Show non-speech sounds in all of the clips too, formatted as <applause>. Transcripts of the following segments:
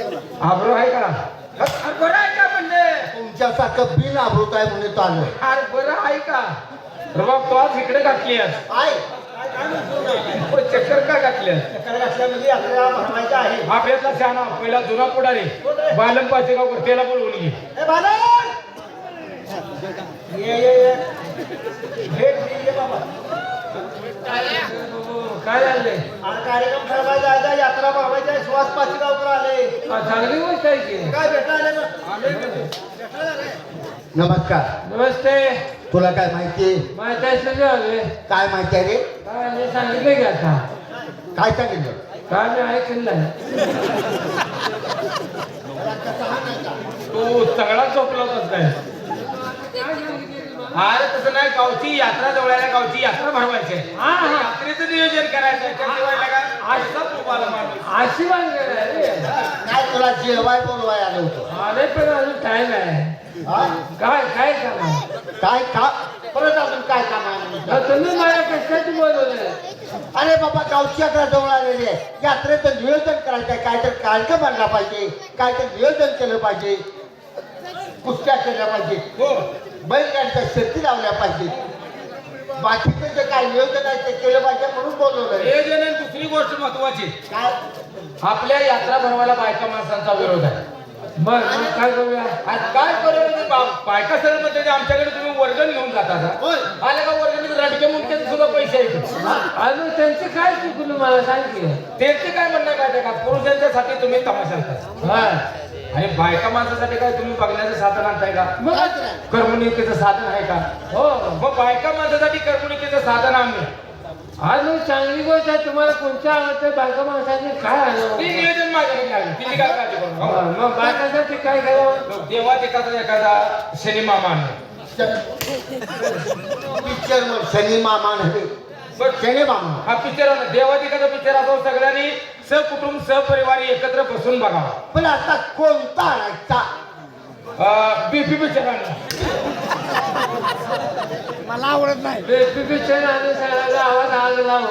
आब्रो आहे का? अरे बरं आहे का म्हणले तुमच्यासारखं बिन आबरूत आहे म्हणून चालू अरे बरं आहे का? रबाब तो आज इकडे घातली आहेस. आहे. ओ, चक्कर का घातली आहे. आपल्यातला शहाणा पहिला जुना पुढारी. बालम पाचेगावकर त्याला बोलवून घे. ए बालन! ये ये ये. ये बाबा. काय झालंय? आणि कार्यक्रम ठरवायचा आहे यात्रा भरवायची आहे सुहास पाचगावकर आले. चांगली गोष्ट आहे की? काय भेटा आले ना नमस्कार. नमस्ते. तुला काय माहिती? माहिती आहे सगळं आलोय. काय माहिती आहे रे? काय नाही सांगितलंय का आता. काय सांगितलं? काय मी ऐकलं नाही तू सगळा झोपला होतास काय? अरे तसं नाही गावची यात्रा जवळायला गावची यात्रा भरवायची आहे. हा, हा. यात्रेचं नियोजन करायचं आहे. माणूस. आशीर्वाद रे काय तुला जेवाय बोलवाय आलं होतं आले पण अजून टाइम आहे हा? काय काय काम आहे? काय का परत अजून काय काम आहे तुम्ही मला कशासाठी बोलवले अरे बाबा गावची यात्रा जवळ आलेली आहे यात्रेचं नियोजन करायचं आहे काय तर कार्यक्रम आणला पाहिजे काय तर नियोजन केलं पाहिजे कुस्त्या केल्या पाहिजे. हो. बैलगाडीच्या शर्ती लावल्या पाहिजे. बाकीचं जे काय नियोजन आहे ते केलं पाहिजे म्हणून बोलवलं नियोजन आणि दुसरी गोष्ट महत्वाची. काय? आपल्या यात्रा भरवायला बायका माणसांचा विरोध आहे. बर मग काय करूया? आज काय करू म्हणजे बा- बायका सर म्हणजे ते आमच्याकडे तुम्ही वर्गण घेऊन जाता का होय. आले का वर्गणीत रडके मुंडके सुद्धा पैसे आहेत. अजून त्यांचे काय चुकलं मला सांग की त्यांचे काय म्हणणं आहे माहिती आहे का? पुरुषांच्यासाठी तुम्ही तमाशा हा. आणि बायका माणसासाठी काय तुम्ही बघण्याचं साधन आणताय का? मग करमणुकीचं साधन आहे का? हो. मग बायका माणसासाठी करमणुकीचं साधन आणलं आज मग चांगली गोष्ट आहे तुम्हाला कोणत्या आवडतं बायका माणसाने काय आलं? ती नियोजन माझ्याकडे लागलं तिची काय काळजी करू नका. मग बायकासाठी काय करावं मग देवात एखादा एखादा मामा आणला पिक्चर शनी मामा नव्हे शनी मामा हा पिक्चर एखादा पिक्चर असो सगळ्यांनी. सहकुटुंब सहपरिवार एकत्र बसून बघावा. पण आता कोणता आणायचा बीपी पिक्चर आणला आवाज आला लाव.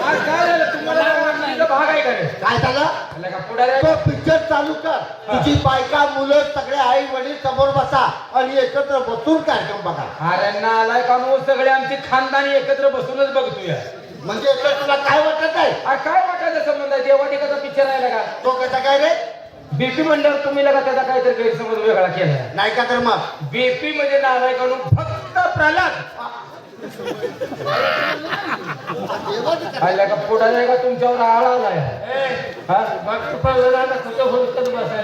आज काय झालं? तुम्हाला आवडण्याचा भाग आहे का रे? काय झालं? आलं का तो पिक्चर चालू कर. तुझी बायका मुलं सगळे आई वडील समोर बसा आणि एकत्र बसून कार्यक्रम बघा. अरे नालाय का नो सगळे आमची खानदानी एकत्र बसूनच बघतोय म्हणजे याचं तुला काय वाटत आहे काय वाटायचा संबंध आहे? देवात एखादा पिक्चर आहे का? तो कसा काय रे? बीपी म्हणल्यावर तुम्ही लगा त्याचा काहीतरी गैरसमज वेगळा केला नाही का तर मग? बीपी म्हणजे नालाय का नो फक्त प्रल्हाद आल्या का तुमच्यावर आळा आलाय. हा?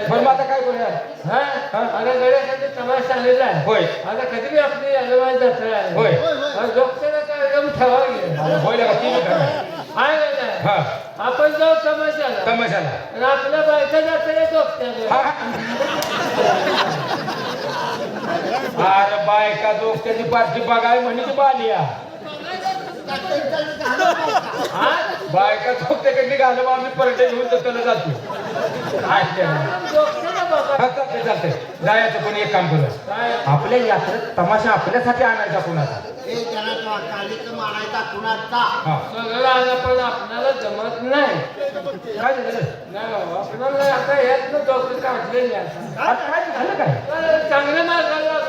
पण मग आता काय करूया? हा? आता गड्यासाठी तमाशा आहे. होय. आता कधी बी आपली अलवाज जत्रा आहे. होय. लोकसेना कार्यक्रम ठेवा गेला होय ती. आहे. का नाही? हा. आपण जाऊ तमाशाला. तमाशाला. आणि आपल्या बायका जत्रेत जोगत्याला. अरे बायका दोस्त त्याची पार्टी बघाय म्हणे तू बालिया. बायका दोस्त त्याकडे घालवा आम्ही पर्यटन घेऊन त्याला जातो काय ते? जोगत्याला बघा. चालतंय चालतंय जायचं कोणी एक काम करू. काय? आपल्या यात्रेत तमाशा आपल्यासाठी आणायचा कोणाचा? हे जणाचा कार्यक्रम आणायचा कुणाचा? सगळं आलं पण आपल्याला जमत नाही. काय झालं? आपल्याला आता यातनं डॉक्टर काढले काय झालं मार्गाला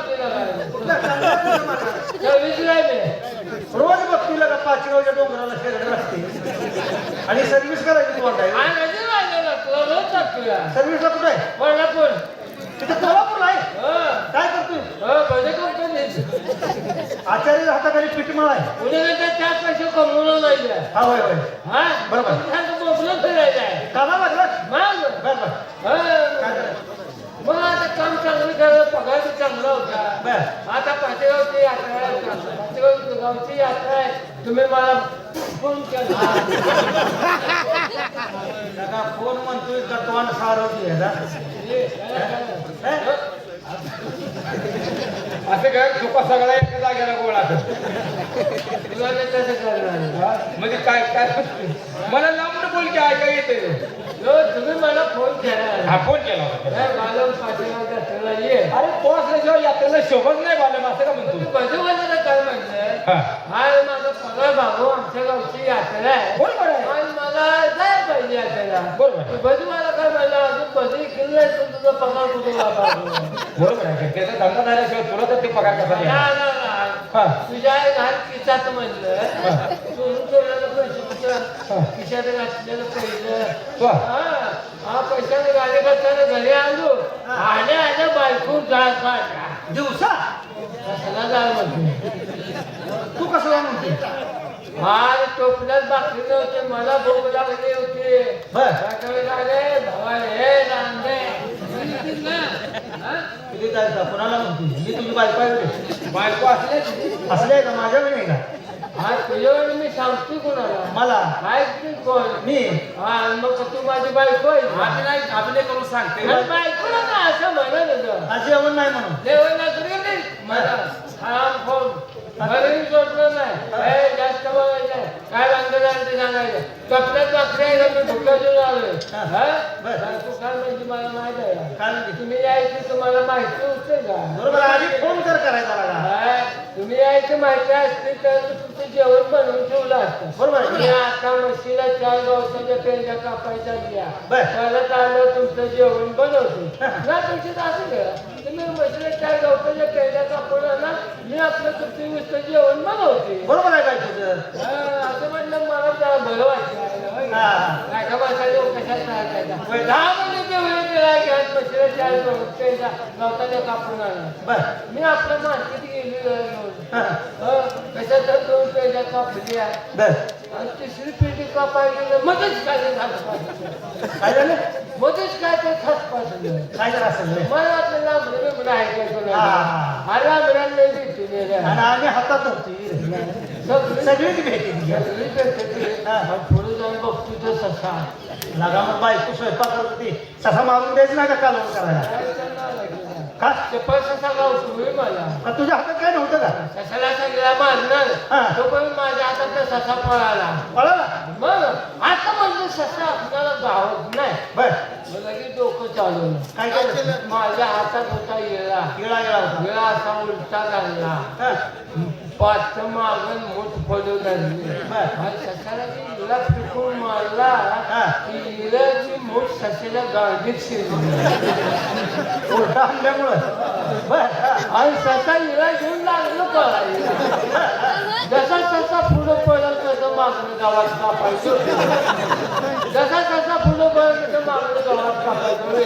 मी. रोज बघतील का पाचगावच्या डोंगराला शेरड रस्ते. आणि सर्व्हिस करायची तुम्हाला हा, नदी मार्गाला तुला टाकतोय सर्व्हिसला कुठे आहे? कोल्हापूर तिथे कोल्हापूरला आहे? हो. काय करतोय? हो आचार्य हाताखाली पीठमाळ आहे. उद्या नंतर चार पैसे कमवून राहिले हा होय होय. हा? बरोबर. सांगतो फिरायचं आहे. कामा लागला? मग. बर बर. हो. मग आता काम चांगलं केलं पगार बी चांगला होता. बर. आता पाचेगावची यात्रा आहे पाचेगाव गावची यात्रा आहे. तुम्ही मला फोन केला. <laughs> दादा फोन म्हणतोय गतवान सारवती आहे असं काय? चुका सगळा एका जागेला गोळा कर. तुला ते कसं करणार. म्हणजे काय काय? मला लांबून बोल की ऐका येते तुम्ही मला फोन केला. हा फोन केला होता. ये. अरे तो असल्याशिवाय यात्रेला शोभत नाही बालम असं का म्हणतो? बाजूबाजूला काय म्हणलं हा आज माझा पगार भाऊ आमच्या गावची बरोबर मला काय म्हणलं अजून नाही तर तुझा पगार कुठे बाबा बरोबर आहे त्याचा धंदा झाल्याशिवाय तुला तर ते पगार कसा ना, देणार? ना, ना. हा. तुझ्या घात खिशात म्हणलं. चोरून पैसे घातलेलं पैसे. वा. हा हा पैशाने गाडी करताना घरी आलो. आल्या आल्या बायको जाळ काढला. दिवसा? कशाला जाळ म्हणते? तू कसं म्हणते? हार टोपल्यात बाकी नव्हते मला भूक लागली होती. हे किती तारीख कोणाला म्हणते? मी तुझी बायको आहे. बायको असले असले का? माझ्याकडे नाही का? हा तुझ्यावर मी सांगते कोणाला. मला? काय कोण? मी? हा मग तू माझी बायको आहे? आम्ही नाही अभिनय करून सांगते. अरे बायकोला का असं म्हणत होतं नाही म्हणून. तरी नाही मला हराम फोन जास्त बोलायचं. काय बांधलं जाईल ते सांगायचं? कपड्यात बाकरी आहे मी भुक्यातून आलोय. बायको काय म्हणजे मला माहीत आहे. म्हणते? तुम्ही यायची तुम्हाला माहिती होते का? बरोबर आधी फोन कर करायचा? तुम्ही यायची माहिती असते तर तुमचं जेवण बनवून ठेवलं असतं. बरोबर. मी आता म्हशीला चार गवसाच्या पेंड्या कापायच्या द्या. परत आलं तुमचं जेवण बनवते. <laughs> ना तुमची असं करा तुम्ही म्हशीला चार गवसाच्या पेंड्या कापून आणा मी आपलं तुमचं नुसतं जेवण बनवते. बरोबर आहे काय तुझं. असं म्हटलं मला जरा बरं वाटलं. होय. हा, हा. काय का बसायला कशात राहायचा दहा म्हणजे कापून आणा बर. मी आपल्या मार्केट गेली हा. कशात दोन पेढ्या कापल्या. बर. आणि तिसरी कापायला गेलं मध्येच काय पासलं काय झालं मध्येच काय ते खास काय रे मला वाटलं लांबडे ऐकायचं. नाही लांबड्या नाही भेटली रे. आणि आम्ही हातात होती सगळी सगळीच भेटी. सगळी भेटली. हा. आणि पुढे जाऊन बघतो तो ससा. लागा मग बायको स्वयंपाक करत ससा मारून द्यायचं नाही का कालवण करायला? ते पैसा सगळा उचलूय मला. का तुझ्या हातात काय नव्हतं का? ससाला सगळ्या मारणार. हा. तो पण माझ्या हातात ससा पळाला. पळाला? मग आता म्हणजे ससा आपल्याला गावत नाही. बर. मग लगेच डोकं चालवलं. काय केलं? माझ्या हातात होता येळा. गिळा गेला होता. वेळा असा उलटा घालला हा. पाच मागण मोठ पडू लागली ससाला मारला हा. ती इळाची मोठ ससाच्या गाडीत शिरली. आणल्यामुळं. आणि ससा इळा घेऊन लागलो पळायला. जसा ससा पुढं पडल तसं मागणं गावात कापायचं. जसा जसा पुढं पडल तसं मागणं गावात कापायचं रे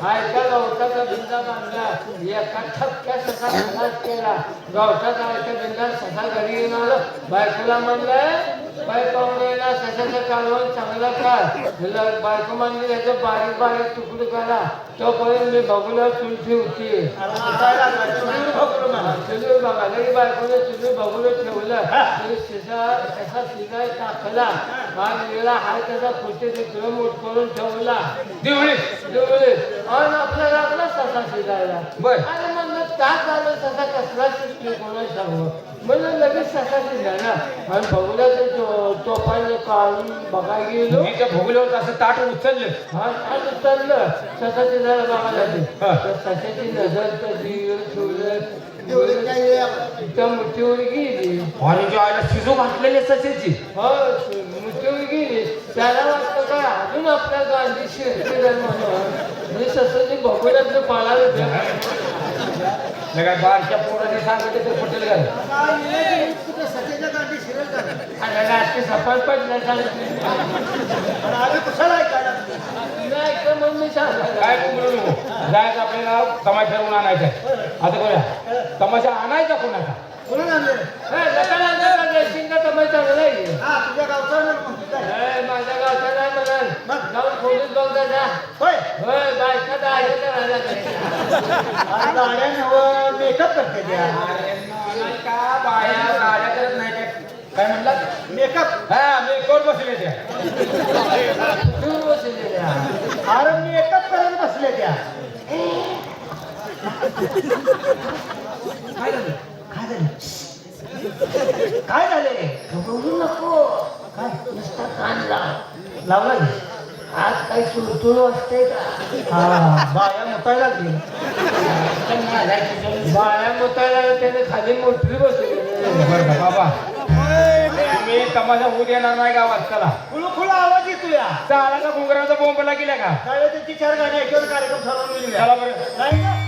आयता गवताचा बिंदा बांधला एका ठपक्या ससा खलास केला गवताचा आयता बिंदा ससा घरी येऊन आलं बायकोला म्हणलं बाय पाहुण्याला सशाचं कालवण चांगलं कर बायको म्हणली याचं बारीक बारीक तुकडे करा तोपर्यंत मी बघूला चूल ठेवते अरे काय लागला बघा लगे बायकोने चुली बघून ठेवलं तरी शिजा कसा शिजाय टाकला आणि वेळा हाय त्याचा पुढचे ते मोठ करून ठेवला. दिवळी आणि आपला लागला ससा शिजायला. बर. आणि म्हणलं ताक झालं ससा कसला शिजते कोणा सांगू? म्हणलं लगेच ससा शिजायला. आणि ते टोपाने काढून बघायला गेलो. मी त्या भोगल्यावर असं ताट उचललं. हा काय चाललं ससाची जरा बघायला ससाची नजर तर जीवर ठेवलं त्या मुठीवर गेली. आणि जे आयला शिजू घातलेले ससेची हो त्याला वाटतं काय अजून आपल्या गांधी शिरते म्हणून मी पाळायला द्या नाही काय बारक्या पोराने सांगितलं ते पटेल काय का सफाई पडल्या सांगितलं का मग मी सांगायला काय कुंबरू नको जायचं आपल्याला तमाशा ठरवून आणायचा आता करूया तमाशा आणायचा कोणाचा? कोणाला आणले हे, नका लागलं का ड्रेसिंग का तर चांगलं आहे हा तुझ्या गावचा म्हणतो काय ए, माझ्या गावचा नाही म्हणाल खोलीत बघता जा होय. होय बायका गाड्या नव मेकअप करते त्या. का बाया करत नाही काय? काय म्हणलात? मेकअप हा मी कोण बसले त्या? दूर बसलेल्या. अरे मेकअप करत बसले त्या. काय झालं? काय झालं? काय झाले? बोलू नको. काय? नुसता कान लाव लावला? आज काही तुळतुळ असते का? हा बाया मुतायला लागली. बाया मुतायला त्याने खाली मोटरी बसली बाबा. नाही तमाशा होऊ देणार नाही गावात चला. खुळू खुळू आवाज येतो या चाला का घुंगराचा बोंबला गेल्या का? त्यांची चार गाणी ऐकून कार्यक्रम ठरवून गेले. चला बरं. नाही का